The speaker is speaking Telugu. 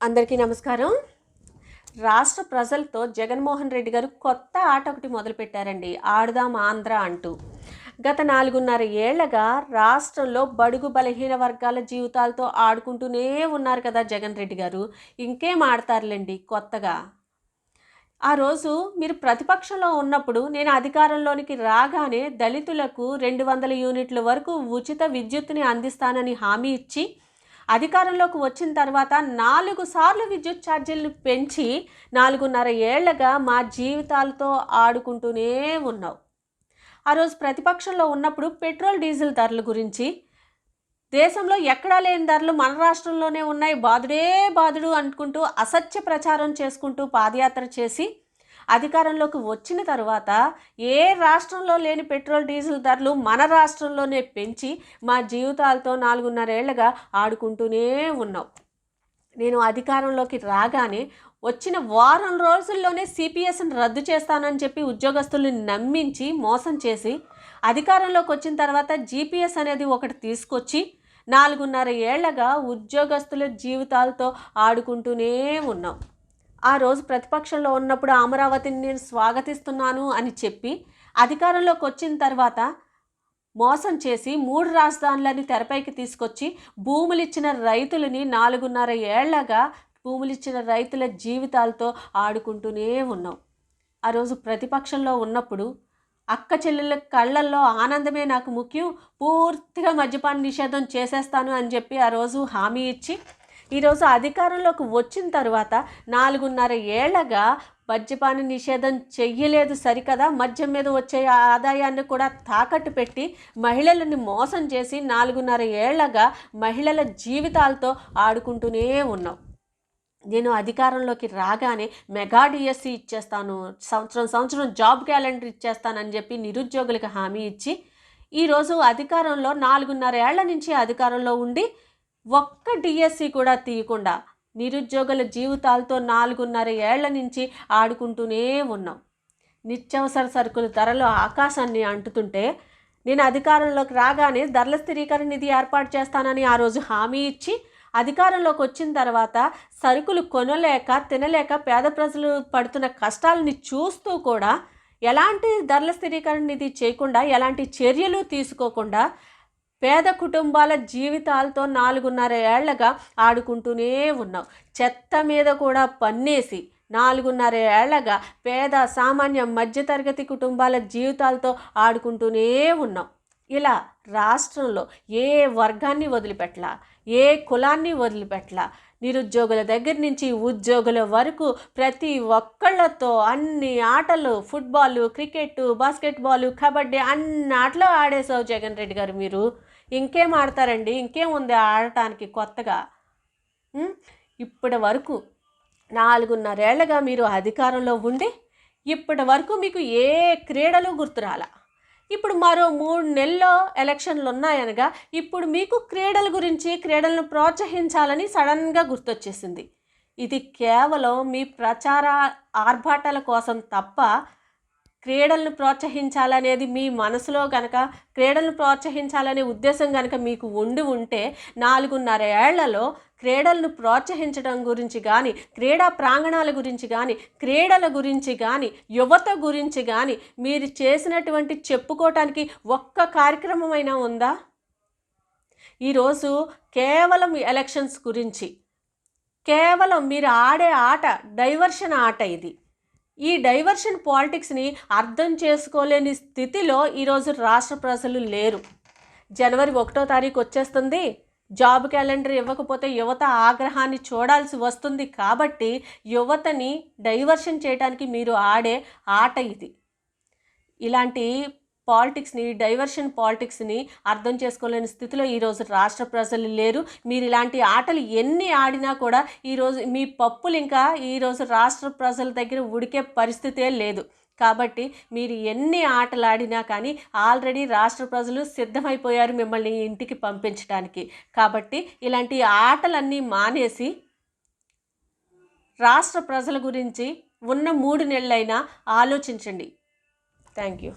అందరికీ నమస్కారం. రాష్ట్ర ప్రజలతో జగన్మోహన్ రెడ్డి గారు కొత్త ఆట ఒకటి మొదలుపెట్టారండి. ఆడుదాం ఆంధ్ర అంటూ. గత నాలుగున్నర ఏళ్ళగా రాష్ట్రంలో బడుగు బలహీన వర్గాల జీవితాలతో ఆడుకుంటూనే ఉన్నారు కదా జగన్ రెడ్డి గారు. ఇంకేం ఆడతారులేండి కొత్తగా? ఆ రోజు మీరు ప్రతిపక్షంలో ఉన్నప్పుడు నేను అధికారంలోనికి రాగానే దళితులకు రెండు వందల యూనిట్ల వరకు ఉచిత విద్యుత్తుని అందిస్తానని హామీ ఇచ్చి అధికారంలోకి వచ్చిన తర్వాత నాలుగు సార్లు విద్యుత్ ఛార్జీలను పెంచి నాలుగున్నర ఏళ్ళగా మా జీవితాలతో ఆడుకుంటూనే ఉన్నావు. ఆ రోజు ప్రతిపక్షంలో ఉన్నప్పుడు పెట్రోల్ డీజిల్ ధరల గురించి దేశంలో ఎక్కడా లేని ధరలు మన రాష్ట్రంలోనే ఉన్నాయి బాదుడే బాదుడు అనుకుంటూ అసత్య ప్రచారం చేసుకుంటూ పాదయాత్ర చేసి అధికారంలోకి వచ్చిన తర్వాత ఏ రాష్ట్రంలో లేని పెట్రోల్ డీజిల్ ధరలు మన రాష్ట్రంలోనే పెంచి మా జీవితాలతో నాలుగున్నరేళ్ళుగా ఆడుకుంటూనే ఉన్నాం. నేను అధికారంలోకి రాగానే వచ్చిన వారం రోజుల్లోనే సిపిఎస్ని రద్దు చేస్తానని చెప్పి ఉద్యోగస్తుల్ని నమ్మించి మోసం చేసి అధికారంలోకి వచ్చిన తర్వాత జీపీఎస్ అనేది ఒకటి తీసుకొచ్చి నాలుగున్నర ఏళ్ళగా ఉద్యోగస్తుల జీవితాలతో ఆడుకుంటూనే ఉన్నాం. ఆ రోజు ప్రతిపక్షంలో ఉన్నప్పుడు అమరావతిని నేను స్వాగతిస్తున్నాను అని చెప్పి అధికారంలోకి వచ్చిన తర్వాత మోసం చేసి మూడు రాజధానులని తెరపైకి తీసుకొచ్చి భూములిచ్చిన రైతులని నాలుగున్నర ఏళ్ళగా భూములిచ్చిన రైతుల జీవితాలతో ఆడుకుంటూనే ఉన్నాం. ఆ రోజు ప్రతిపక్షంలో ఉన్నప్పుడు అక్క చెల్లెల కళ్ళల్లో ఆనందమే నాకు ముఖ్యం. పూర్తిగా మద్యపాన నిషేధం చేసేస్తాను అని చెప్పి ఆ రోజు హామీ ఇచ్చి ఈరోజు అధికారంలోకి వచ్చిన తర్వాత నాలుగున్నర ఏళ్ళగా మద్యపాన నిషేధం చెయ్యలేదు సరికదా. మద్యం మీద వచ్చే ఆదాయాన్ని కూడా తాకట్టు పెట్టి మహిళలని మోసం చేసి నాలుగున్నర ఏళ్ళగా మహిళల జీవితాలతో ఆడుకుంటూనే ఉన్నాం. నేను అధికారంలోకి రాగానే మెగా డిఎస్సి ఇచ్చేస్తాను సంవత్సరం సంవత్సరం జాబ్ క్యాలెండర్ ఇచ్చేస్తానని చెప్పి నిరుద్యోగులకు హామీ ఇచ్చి ఈరోజు అధికారంలో నాలుగున్నర ఏళ్ళ నుంచి అధికారంలో ఉండి ఒక్క డిఎస్సి కూడా తీయకుండా నిరుద్యోగుల జీవితాలతో నాలుగున్నర ఏళ్ళ నుంచి ఆడుకుంటూనే ఉన్నాం. నిత్యవసర సరుకుల ధరలు ఆకాశాన్ని అంటుతుంటే నేను అధికారంలోకి రాగానే ధరల స్థిరీకరణ నిధి ఏర్పాటు చేస్తానని ఆ రోజు హామీ ఇచ్చి అధికారంలోకి వచ్చిన తర్వాత సరుకులు కొనలేక తినలేక పేద ప్రజలు పడుతున్న కష్టాలని చూస్తూ కూడా ఎలాంటి ధరల స్థిరీకరణ నిధి చేయకుండా ఎలాంటి చర్యలు తీసుకోకుండా పేద కుటుంబాల జీవితాలతో నాలుగున్నర ఏళ్ళగా ఆడుకుంటూనే ఉన్నాం చెత్త మీద కూడా పన్నేసి నాలుగున్నర ఏళ్ళగా పేద సామాన్య మధ్యతరగతి కుటుంబాల జీవితాలతో ఆడుకుంటూనే ఉన్నాం ఇలా రాష్ట్రంలో ఏ వర్గాన్ని వదిలిపెట్టలా? ఏ కులాన్ని వదిలిపెట్టలా? నిరుద్యోగుల దగ్గర నుంచి ఉద్యోగుల వరకు ప్రతి ఒక్కళ్ళతో అన్ని ఆటలు ఫుట్బాల్ క్రికెట్ బాస్కెట్బాల్ కబడ్డీ అన్ని ఆటలు ఆడేసావు జగన్ రెడ్డి గారు మీరు. ఇంకేం ఆడతారండి? ఇంకేం ఉంది ఆడటానికి కొత్తగా? ఇప్పటి వరకు నాలుగున్నరేళ్ళుగా మీరు అధికారంలో ఉండి ఇప్పటి వరకు మీకు ఏ క్రీడలు గుర్తురాల ఇప్పుడు మరో మూడు నెలల్లో ఎలక్షన్లు ఉన్నాయనగా ఇప్పుడు మీకు క్రీడల గురించి క్రీడలను ప్రోత్సహించాలని సడన్గా గుర్తొచ్చేసింది. ఇది కేవలం మీ ప్రచార ఆర్భాటాల కోసం తప్ప క్రీడలను ప్రోత్సహించాలనేది మీ మనసులో కనుక క్రీడలను ప్రోత్సహించాలనే ఉద్దేశం కనుక మీకు ఉండి ఉంటే నాలుగున్నర ఏళ్ళలో క్రీడలను ప్రోత్సహించడం గురించి కానీ క్రీడా ప్రాంగణాల గురించి కానీ క్రీడల గురించి కానీ యువత గురించి కానీ మీరు చేసినటువంటి చెప్పుకోవటానికి ఒక్క కార్యక్రమమైనా ఉందా? ఈరోజు కేవలం ఎలక్షన్స్ గురించి కేవలం మీరు ఆడే ఆట డైవర్షన్ ఆట ఇది. ఈ డైవర్షన్ పాలిటిక్స్ని అర్థం చేసుకోలేని స్థితిలో ఈరోజు రాష్ట్ర ప్రజలు లేరు. జనవరి ఒకటో తారీఖు వచ్చేస్తుంది. జాబ్ క్యాలెండర్ ఇవ్వకపోతే యువత ఆగ్రహాన్ని చూడాల్సి వస్తుంది కాబట్టి యువతని డైవర్షన్ చేయడానికి మీరు ఆడే ఆట ఇది. ఇలాంటి పాలిటిక్స్ని డైవర్షన్ పాలిటిక్స్ని అర్థం చేసుకోలేని స్థితిలో ఈరోజు రాష్ట్ర ప్రజలు లేరు. మీరు ఇలాంటి ఆటలు ఎన్ని ఆడినా కూడా ఈరోజు మీ పప్పులు ఇంకా ఈరోజు రాష్ట్ర ప్రజల దగ్గర ఉడికే పరిస్థితే లేదు. కాబట్టి మీరు ఎన్ని ఆటలు ఆడినా కానీ ఆల్రెడీ రాష్ట్ర ప్రజలు సిద్ధమైపోయారు మిమ్మల్ని ఇంటికి పంపించడానికి కాబట్టి ఇలాంటి ఆటలన్నీ మానేసి రాష్ట్ర ప్రజల గురించి ఉన్న మూడు నెలలైనా ఆలోచించండి. Thank you.